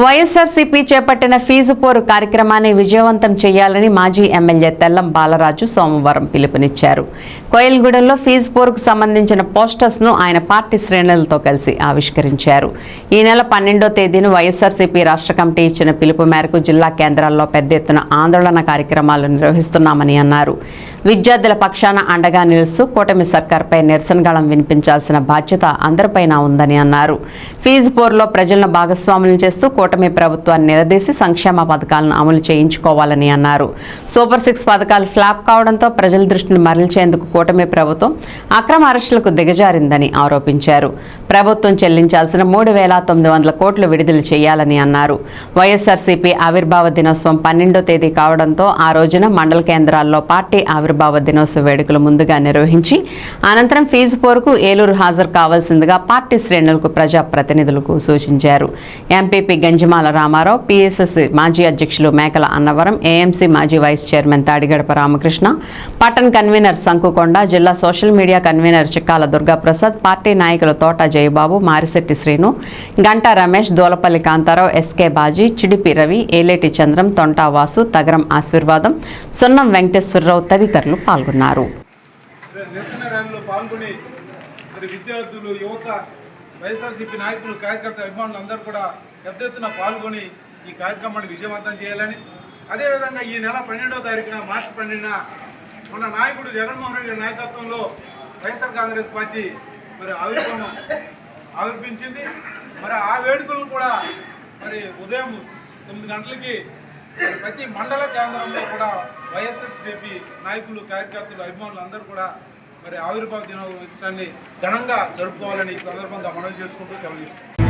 వైఎస్ఆర్సీపీ చేపట్టిన ఫీజు పోరు కార్యక్రమాన్ని విజయవంతం చేయాలని మాజీ ఎమ్మెల్యే తెల్లం బాలరాజు సోమవారం పిలుపునిచ్చారు. కోయల్గూడెంలో ఫీజు పోరుకు సంబంధించిన పోస్టర్స్ను ఆయన పార్టీ శ్రేణులతో కలిసి ఆవిష్కరించారు. ఈ నెల పన్నెండో తేదీన వైఎస్ఆర్సీపీ రాష్ట్ర కమిటీ ఇచ్చిన పిలుపు మేరకు జిల్లా కేంద్రాల్లో పెద్ద ఎత్తున ఆందోళన కార్యక్రమాలు నిర్వహిస్తున్నామని అన్నారు. విద్యార్థుల పక్షాన అండగా నిలుస్తూ కూటమి సర్కార్పై నిరసనగాళం వినిపించాల్సిన బాధ్యత అందరిపైన ఉందని అన్నారు. ఫీజు పోరులో ప్రజలను భాగస్వాములను చేస్తూ కూటమి ప్రభుత్వాన్ని నిలదీసి సంక్షేమ పథకాలను అమలు చేయించుకోవాలని అన్నారు. సూపర్ సిక్స్ పథకాలు ఫ్లాప్ కావడంతో ప్రజల దృష్టిని మరల్చేందుకు కూటమి ప్రభుత్వం అక్రమ అరెస్టులకు దిగజారిందని ఆరోపించారు. ప్రభుత్వం చెల్లించాల్సిన మూడు వేల తొమ్మిది వందల కోట్లు విడుదల చేయాలని అన్నారు. వైఎస్ఆర్సీపీ ఆవిర్భావ దినోత్సవం పన్నెండో తేదీ కావడంతో ఆ రోజున మండల కేంద్రాల్లో పార్టీ ఆవిర్భావ దినోత్సవ వేడుకలు ముందుగా నిర్వహించి అనంతరం ఫీజు పోరుకు ఏలూరు హాజరు కావాల్సిందిగా పార్టీ శ్రేణులకు ప్రజాప్రతినిధులకు సూచించారు. ఎంపీపీ గంజిమాల రామారావు పిఎస్ఎస్ మాజీ అధ్యక్షులు మేకల అన్నవరం ఏఎంసీ మాజీ వైస్ చైర్మన్ తాడిగడప రామకృష్ణ పట్టణ కన్వీనర్ సంకుకొండ జిల్లా social media convener Chikkala Durgaprasad party నాయకులు తోట జయబాబు మారిశెట్టి శ్రీను గంటా రమేష్ దోలపల్లి కాంతారావు ఎస్కే బాజీ చిడిపి రవి ఏలేటి చంద్రం తొంటా వాసు తగరం ఆశీర్వాదం సున్నం వెంకటేశ్వరరావు తదితరులు పాల్గొన్నారు. పాల్గొని విద్యార్థులు యువత వైఎస్ఆర్సీపీ నాయకులు కార్యకర్త అభిమానులు అందరూ కూడా పెద్ద ఎత్తున పాల్గొని ఈ కార్యక్రమాన్ని విజయవంతం చేయాలని. అదేవిధంగా ఈ నెల పన్నెండవ తారీఖున మార్చి పన్నెండున మన నాయకుడు జగన్మోహన్ రెడ్డి నాయకత్వంలో వైఎస్ఆర్ కాంగ్రెస్ పార్టీ మరి ఆవిర్భావం ఆవిర్భించింది. మరి ఆ వేడుకలను కూడా మరి ఉదయం తొమ్మిది గంటలకి ప్రతి మండల కేంద్రంలో కూడా వైఎస్ఆర్సీపీ నాయకులు కార్యకర్తలు అభిమానులు అందరూ కూడా మరి ఆవిర్భావ దినోత్సవాన్ని ఘనంగా జరుపుకోవాలని ఈ సందర్భంగా మనవి చేసుకుంటూ సెలవు తీసుకుంటాం